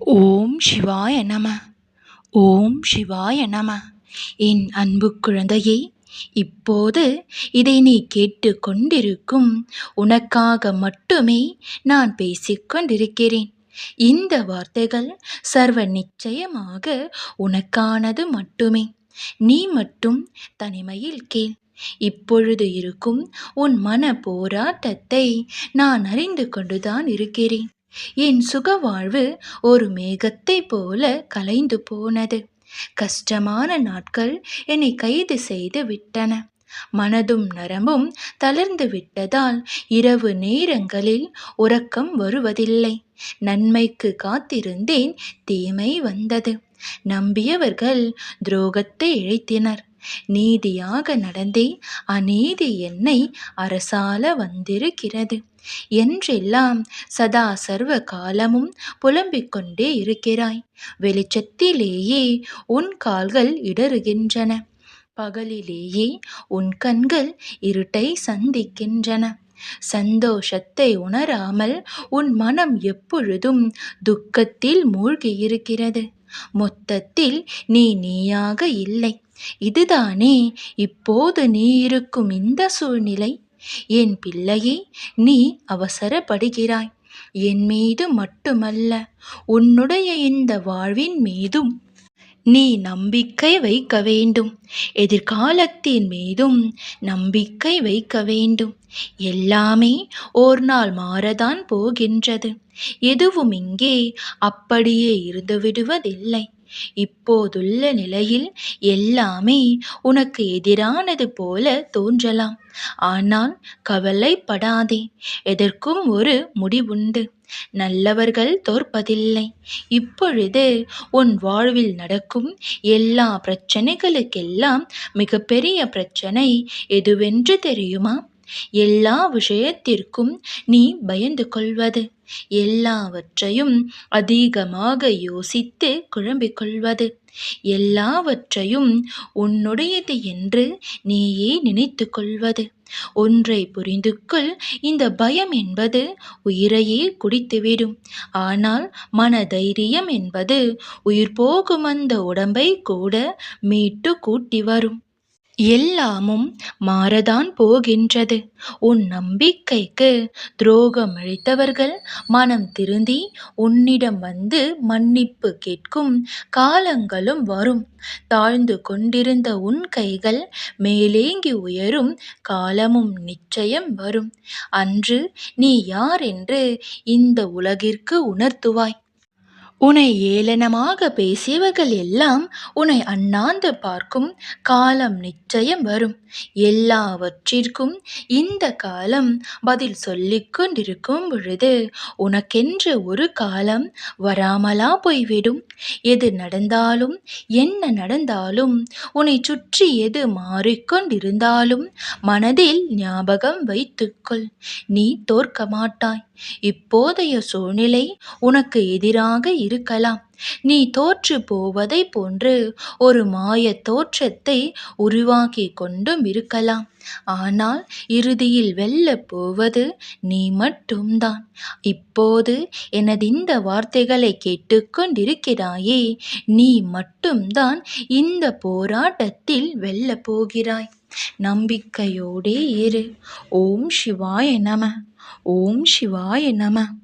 ஓம் சிவாய நம. ஓம் சிவாய நம. என் அன்பு குழந்தையே இப்போது இதை நீ கேட்டு கொண்டிருக்கும் உனக்காக மட்டுமே நான் பேசிக்கொண்டிருக்கிறேன் இந்த வார்த்தைகள் சர்வ நிச்சயமாக உனக்கானது மட்டுமே. நீ மட்டும் தனிமையில் கேள். இப்பொழுது இருக்கும் உன் மன போராட்டத்தை நான் அறிந்து கொண்டுதான் இருக்கிறேன். என் சுகவாழ்வு ஒரு மேகத்தை போல கலைந்து போனது. கஷ்டமான நாட்கள் என்னை கைது செய்து விட்டன. மனதும் நரம்பும் தளர்ந்து விட்டதால் இரவு நேரங்களில் உறக்கம் வருவதில்லை. நன்மைக்கு காத்திருந்தேன் தீமை வந்தது. நம்பியவர்கள் துரோகத்தை இழைத்தினர். நீதியாக நடந்தே அநீதி என்னை அரசால வந்திருக்கிறது. என்றெல்லாம் சதா சர்வ காலமும் புலம்பிக் கொண்டே இருக்கிறாய். வெளிச்சத்திலேயே உன் கால்கள் இடறுகின்றன. பகலிலேயே உன் கண்கள் இருட்டை சந்திக்கின்றன. சந்தோஷத்தை உணராமல் உன் மனம் எப்பொழுதும் துக்கத்தில் மூழ்கியிருக்கிறது. மொத்தத்தில் நீ நீயாக இல்லை. இதுதானே இப்போது நீ இருக்கும் இந்த சூழ்நிலை? என் பிள்ளையே நீ அவசரப்படுகிறாய். என் மீது மட்டுமல்ல உன்னுடைய இந்த வாழ்வின் மீதும் நீ நம்பிக்கை வைக்க வேண்டும். எதிர்காலத்தின் மீதும் நம்பிக்கை வைக்க வேண்டும். எல்லாமே ஓர் நாள் மாறதான் போகின்றது. எதுவும் இங்கே அப்படியே இருந்து விடுவதில்லை இப்போதுள்ள நிலையில் எல்லாமே உனக்கு எதிரானது போல தோன்றலாம். ஆனால் கவலைப்படாதே எதற்கும் ஒரு முடிவுண்டு. நல்லவர்கள் தோற்பதில்லை. இப்பொழுது உன் வாழ்வில் நடக்கும் எல்லா பிரச்சனைகளுக்கெல்லாம் மிகப்பெரிய பிரச்சனை எதுவென்று தெரியுமா? எல்லா விஷயத்திற்கும் நீ பயந்து கொள்வது. எல்லாவற்றையும் அதிகமாக யோசித்து குழம்பிக் கொள்வது. எல்லாவற்றையும் உன்னுடையது என்று நீயே நினைத்து கொள்வது. ஒன்றை புரிந்து கொள் இந்த பயம் என்பது உயிரையே குடித்துவிடும். ஆனால் மன தைரியம் என்பது உயிர் போகும் அந்த உடம்பை கூட மீட்டு கூட்டி வரும். எல்லாமும் மாறதான் போகின்றது. உன் நம்பிக்கைக்கு துரோகம் மனம் திருந்தி உன்னிடம் வந்து மன்னிப்பு கேட்கும் காலங்களும் வரும். தாழ்ந்து கொண்டிருந்த உன் கைகள் மேலேங்கி உயரும் காலமும் நிச்சயம் வரும். அன்று நீ யார் என்று இந்த உலகிற்கு உணர்த்துவாய். உன்னை ஏளனமாக பேசியவர்கள் எல்லாம் உன்னை அண்ணாந்து பார்க்கும் காலம் நிச்சயம் வரும். எல்லாவற்றிற்கும் இந்த காலம் பதில் சொல்லிக் கொண்டிருக்கும் பொழுது உனக்கென்று ஒரு காலம் வராமலா போய்விடும். எது நடந்தாலும் என்ன நடந்தாலும் உன்னை சுற்றி எது மாறிக்கொண்டிருந்தாலும் மனதில் ஞாபகம் வைத்துக்கொள் நீ தோற்க மாட்டாய். இப்போதைய சூழ்நிலை உனக்கு எதிராக இருக்கலாம். நீ தோற்று போவதை போன்று ஒரு மாய தோற்றத்தை உருவாக்கி கொண்டும் இருக்கலாம். ஆனால் இறுதியில் வெல்ல போவது நீ மட்டும்தான். இப்போது எனது இந்த வார்த்தைகளை கேட்டுக்கொண்டிருக்கிறாயே நீ மட்டும்தான் இந்த போராட்டத்தில் வெல்லப் போகிறாய். நம்பிக்கையோடே இரு. ஓம் சிவாய நம. ஓம் சிவாய நம.